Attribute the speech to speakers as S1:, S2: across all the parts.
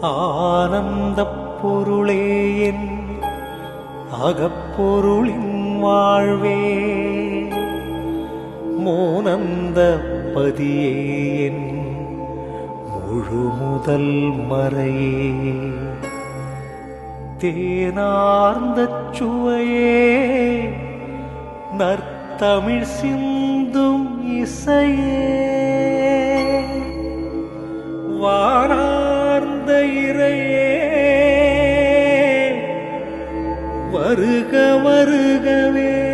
S1: ஆனந்தப் பொருளே என் அகப்பொருளின் வாழ்வே. மோனந்த பதியே என் முழு முதல் மறையே. தேனார்ந்த சுவையே நற்தமிழ் சிந்தும் இசையே. வானார்ந்த இறையே. வருக வருகவே.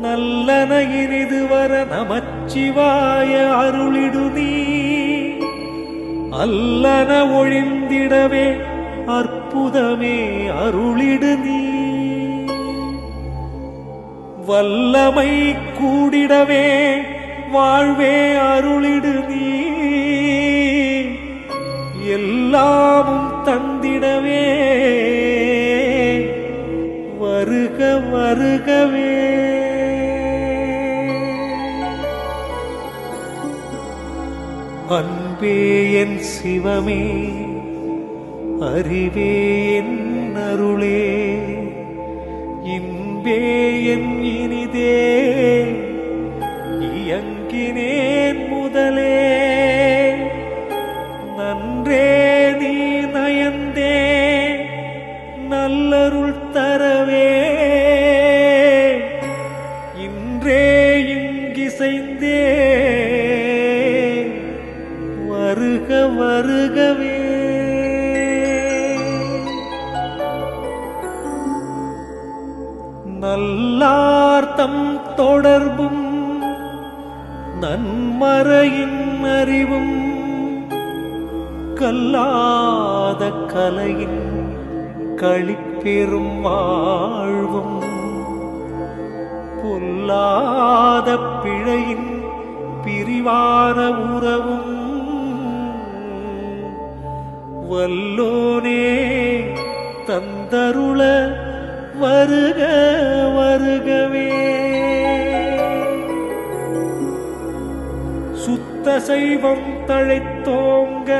S1: நல்லன இனிது வர நமச்சிவாய அருளிடுதி அல்லன ஒழிந்திடவே அற்புதமே அருளிடு நீ. வல்லமை கூடிடவே வாழ்வே அருளிடு நீ. எல்லாமும் தந்திடவே. வருக வருகவே. அன்பே என் சிவமே அறிவே என் அருளே. இன்பே என் இனிதே. இயங்கினேன் முதலே. நன்றே நீ நயந்தே. நல்லருள் தரவே. இன்றே இங்கிசைந்தே. வருக வருகவே. நல்லார்த்தம் தொடர்பும் நன்மறையின் அறிவும் கல்லாத கலையின் களிப்பெரும் வாழ்வும் பொல்லாத பிழையின் பிரிவான உறவும் வல்லோனே தந்தருள வருக வருகவே. சுத்த சைவம் தழைத்தோங்க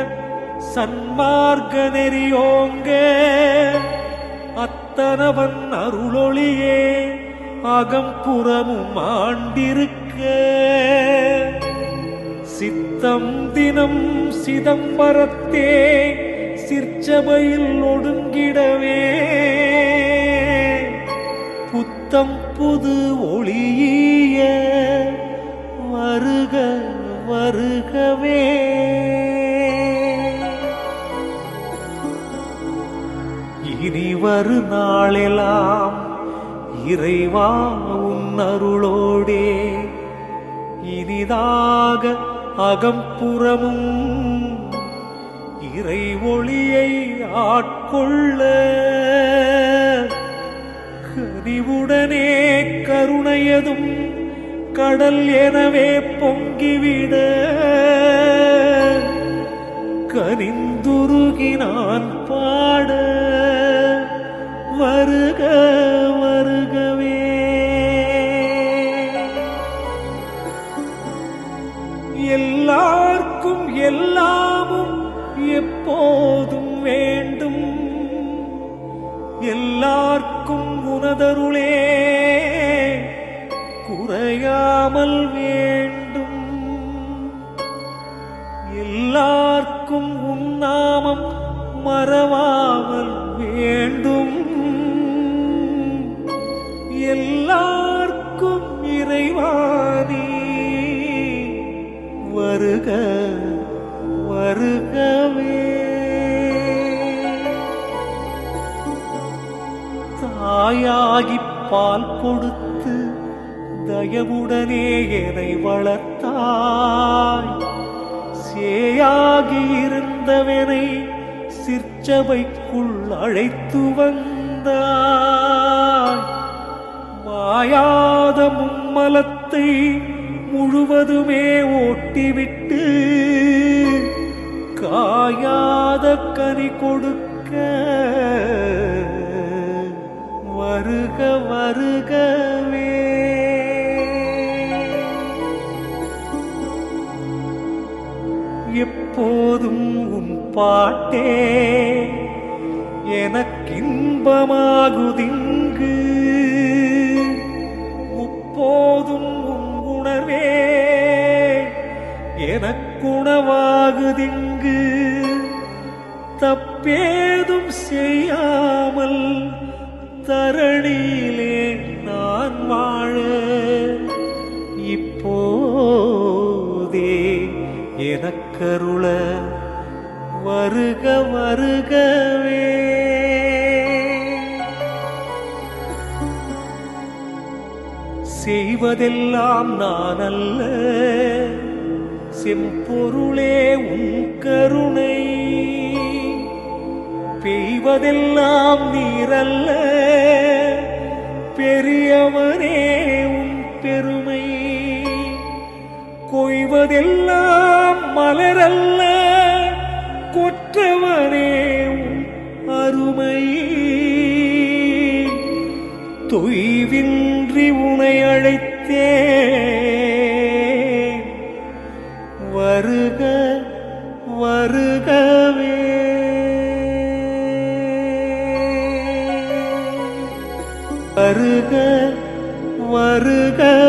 S1: சன்மார்க்க நெறியோங்க. அத்தனவன் அருளொளியே அகம்புறமும் ஆண்டிருக்க. சித்தம் தினம் சிதம்பரத்தே சிற்சபையில் ஒடுங்கிடவே. புத்தம் புது ஒளிய வருக வருகவே. இனி வரு நாளெல்லாம் இறைவா உன் அருளோடே இனிதாக அகம்புறமும் இறை ஒளியை ஆட்கொள்ள. கனிவுடனே கருணையதும் கடல் எனவே பொங்கிவிட. கனிந்துருகி நான் பாட. வருக வருகவே. எல்லார்க்கும் எல்லாமும் எப்போதும் வேண்டும். எல்லார்க்கும் உனதருளே குறையாமல் வேண்டும். எல்லார்க்கும் உன்னாமம் மறவாமல் வேண்டும். எல்லார்க்கும் இறைவாணி வருக வருகவே. தாயாகி பால் கொடுத்து தயவுடனே என்னை வளர்த்தாய். சேயாகி இருந்தவனை சிற்சபைக்குள் அழைத்து வந்தாய். மாயாத மும்மலத்தை முழுவதுமே ஓட்டிவிட்டு காயாத கனி கொடுக்க வருக வருகவே போதும் உன் பாட்டே. எனக்கின்பமாகுதிங்கு. முப்போதும் உன் உணர்வே. எனக்குணவாகுதிங்கு. தப்பேதும் செய்யாமல் தரணியிலே நான் வாழ. எனக்கருள வருக வருகவே. செய்வதெல்லாம் நான் அல்ல செம்பொருளே உன் கருணை. பெய்வதெல்லாம் நீரல்ல பெரியவனே உன் பெருமை. கொய்வதெல்லாம் மலரல்ல. கொற்றவரே அருமை. தொய்வின்றி உனை அழைத்தே வருக வருகவே. வருக வருக.